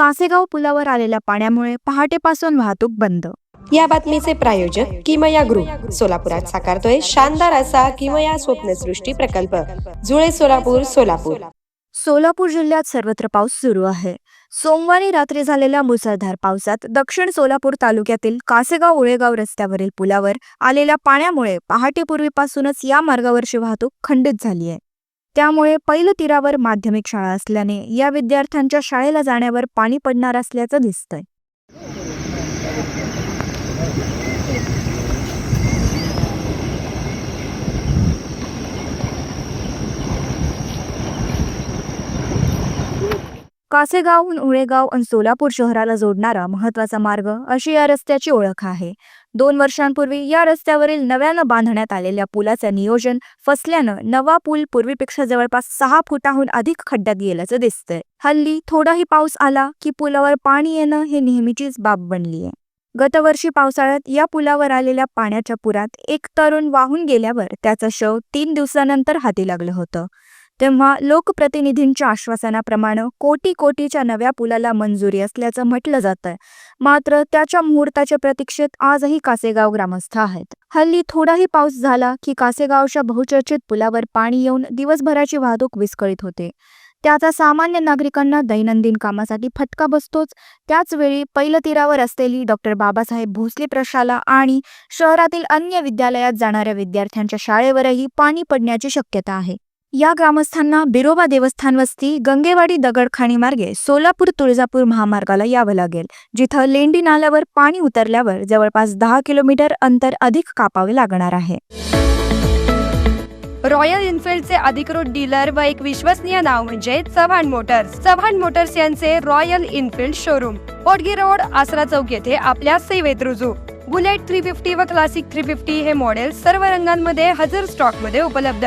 कासेगाव पुलावर आलेल्या पाण्यामुळे पहाटेपासून वाहतूक बंद. या बातमीचे प्रायोजक किमया ग्रुप. सोलापुरात साकारतोय शानदार असा किमया स्वप्नसृष्टी प्रकल्प. जुळे सोलापूर सोलापूर. सोलापूर जिल्ह्यात सर्वत्र पाऊस सुरू आहे. सोमवारी रात्री झालेल्या मुसळधार पावसात दक्षिण सोलापूर तालुक्यातील कासेगाव उळेगाव रस्त्यावरील पुलावर आलेल्या पाण्यामुळे पहाटेपूर्वीपासूनच या मार्गावरची वाहतूक खंडित झाली आहे. त्यामुळे पैल तीरावर माध्यमिक शाळा असल्याने या विद्यार्थ्यांच्या शाळेला जाण्यावर पाणी पडणार असल्याचं दिसतंय. कासेगावहून उळेगाव आणि सोलापूर शहराला जोडणारा महत्त्वाचा मार्ग अशी या रस्त्याची ओळख आहे. दोन वर्षांपूर्वी या रस्त्यावरील नव्यानं बांधण्यात आलेल्या पुलाचं नियोजन फसल्यानं नवा पूल पूर्वीपेक्षा जवळपास सहा फुटाहून अधिक खड्ड्यात गेल्याचं दिसतंय. हल्ली थोडाही पाऊस आला की पुलावर पाणी येणं हे नेहमीचीच बाब बनली आहे गतवर्षी पावसाळ्यात या पुलावर आलेल्या पाण्याच्या पुरात एक तरुण वाहून गेल्यावर त्याचं शव तीन दिवसानंतर हाती लागलं होतं. तेव्हा लोकप्रतिनिधींच्या आश्वासनाप्रमाणे कोटी कोटीच्या नव्या पुलाला मंजुरी असल्याचं म्हटलं जातंय. मात्र त्याच्या मुहूर्ताच्या प्रतीक्षेत आजही कासेगाव ग्रामस्थ आहेत. हल्ली थोडाही पाऊस झाला की कासेगावच्या बहुचर्चित पुलावर पाणी येऊन दिवसभराची वाहतूक विस्कळीत होते. त्याचा सामान्य नागरिकांना दैनंदिन कामासाठी फटका बसतोच. त्याचवेळी पैलतीरावर असलेली डॉक्टर बाबासाहेब भोसले प्रशाला आणि शहरातील अन्य विद्यालयात जाणाऱ्या विद्यार्थ्यांच्या शाळेवरही पाणी पडण्याची शक्यता आहे. या ग्रामस्थांना बिरोबा देवस्थान वस्ती गंगेवाडी दगडखाणी मार्गे सोलापूर तुळजापूर महामार्गाला यावं लागेल जिथं लेंडी नाल्यावर पाणी उतरल्यावर जवळपास दहा किलोमीटर अंतर अधिक कापावे लागणार आहे. रॉयल इन्फिल्डचे अधिकृत डीलर व एक विश्वसनीय नाव म्हणजे चव्हाण मोटर्स. चव्हाण मोटर्स यांचे Royal Enfield showroom. पोटगी road Asara चौक येथे आपल्या सेवेत रुजू. बुलेट थ्री फिफ्टी व क्लासिक थ्री फिफ्टी हे मॉडेल सर्व रंगांमध्ये हजर स्टॉकमध्ये उपलब्ध.